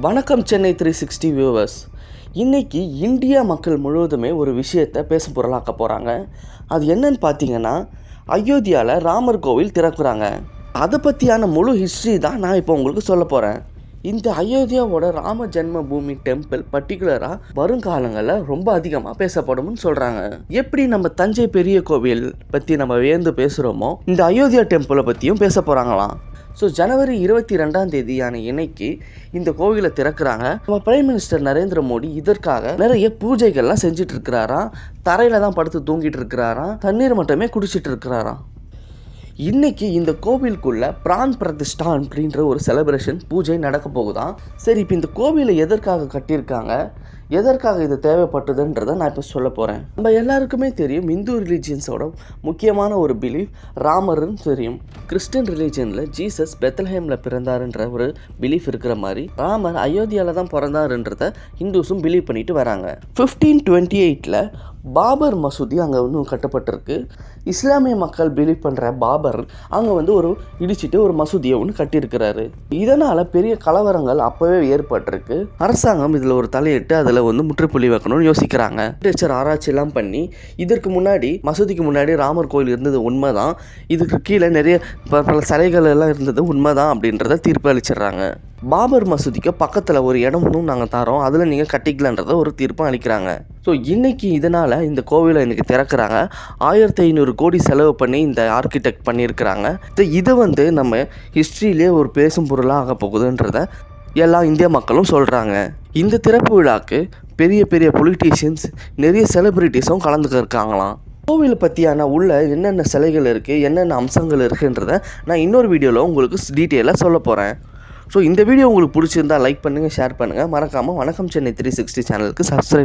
வணக்கம் Chennai three sixty viewers இன்றைக்கி India மக்கள் முழுவதுமே ஒரு விஷயத்தை பேச பொருளாக்க போகிறாங்க அது என்னன்னு பார்த்தீங்கன்னா அயோத்தியாவில் ராமர் கோவில் திறக்கிறாங்க. அதை பற்றியான முழு ஹிஸ்ட்ரி தான் நான் இப்போ உங்களுக்கு சொல்ல போகிறேன் இந்த அயோத்தியாவோட ராம ஜென்ம பூமி டெம்பிள் பர்டிகுலராக வருங்காலங்களில் ரொம்ப அதிகமாக பேசப்படும்னு சொல்கிறாங்க எப்படி நம்ம தஞ்சை பெரிய கோவில் பற்றி நம்ம வியந்து பேசுகிறோமோ இந்த அயோத்தியா டெம்பிளை பற்றியும் பேச போகிறாங்களாம் ஸோ ஜனவரி இருபத்தி ரெண்டாம் தேதியான இன்னைக்கு இந்த கோவிலை திறக்கிறாங்க. நம்ம பிரைம் மினிஸ்டர் நரேந்திர மோடி இதற்காக நிறைய பூஜைகள்லாம் செஞ்சுட்டு இருக்கிறாராம் தரையில் தான் படுத்து தூங்கிட்டு இருக்கிறாராம் தண்ணீர் மட்டுமே குடிச்சிட்டு இருக்கிறாராம் இன்னைக்கு இந்த கோவிலுக்குள்ள பிரான் பிரதிஷ்டா அப்படின்ற ஒரு செலிப்ரேஷன் பூஜை நடக்க போகுதான். சரி இப்போ இந்த கோவிலை எதற்காக கட்டியிருக்காங்க? எதற்காக இது தேவைப்பட்டதுன்றதை நான் இப்போ சொல்ல போகிறேன் நம்ம எல்லாருக்குமே தெரியும் இந்து ரிலீஜியன்ஸோட முக்கியமான ஒரு பிலீஃப் ராமர்னு தெரியும். கிறிஸ்டின் ரிலீஜியனில் ஜீசஸ் பெத்தல்ஹேமில் பிறந்தாருன்ற ஒரு பிலீஃப் இருக்கிற மாதிரி ராமர் அயோத்தியாவில் தான் பிறந்தாருன்றத ஹிந்துஸும் பிலீவ் பண்ணிட்டு வராங்க. ஃபிஃப்டீன் டுவெண்ட்டி எயிட்டில் பாபர் மசூதி அங்கே வந்து கட்டப்பட்டிருக்கு. இஸ்லாமிய மக்கள் பிலீவ் பண்ணுற பாபர் அங்கே வந்து ஒரு இடிச்சிட்டு ஒரு மசூதியை ஒன்று கட்டியிருக்கிறாரு. இதனால் பெரிய கலவரங்கள் அப்போவே ஏற்பட்டிருக்கு. அரசாங்கம் இதில் ஒரு தலையிட்டு அதில் வந்து முற்றுப்புள்ளி வைக்கணும்னு யோசிக்கிறாங்க. லிட்ரேச்சர் ஆராய்ச்சியெல்லாம் பண்ணி இதற்கு முன்னாடி மசூதிக்கு முன்னாடி ராமர் கோயில் இருந்தது உண்மைதான். இதுக்கு கீழே நிறைய ப- பல சிலைகள் எல்லாம் இருந்தது உண்மைதான் அப்படின்றத தீர்ப்பு அளிச்சிடுறாங்க. பாபர் மசூதிக்கு பக்கத்தில் ஒரு இடமும் நாங்கள் தரோம். அதில் நீங்கள் கட்டிக்கலான்றத ஒரு தீர்ப்பும் அளிக்கிறாங்க. ஸோ இன்றைக்கி இதனால் இந்த கோவிலை இன்றைக்கி திறக்கிறாங்க. ஆயிரத்தி ஐநூறு கோடி செலவு பண்ணி இந்த ஆர்கிடெக்ட் பண்ணியிருக்கிறாங்க. இதை வந்து நம்ம ஹிஸ்ட்ரியிலே ஒரு பேசும் பொருளாக ஆக போகுதுன்றத எல்லா இந்திய மக்களும் சொல்கிறாங்க இந்த திறப்பு விழாக்கு பெரிய பெரிய பொலிட்டீஷியன்ஸ் நிறைய செலிப்ரிட்டிஸும் கலந்துக்க இருக்காங்களாம். கோவில் பற்றியான உள்ள என்னென்ன சிலைகள் இருக்குது என்னென்ன அம்சங்கள் இருக்குன்றத நான் இன்னொரு வீடியோவில் உங்களுக்கு டீட்டெயிலாக சொல்ல போகிறேன் ஸோ இந்த வீடியோ உங்களுக்கு பிடிச்சிருந்தா லைக் பண்ணுங்கள் ஷேர் பண்ணுங்கள் மறக்காமல் வணக்கம் சென்னை த்ரீ சிக்ஸ்டி சேனலுக்கு சப்ஸ்கிரைப்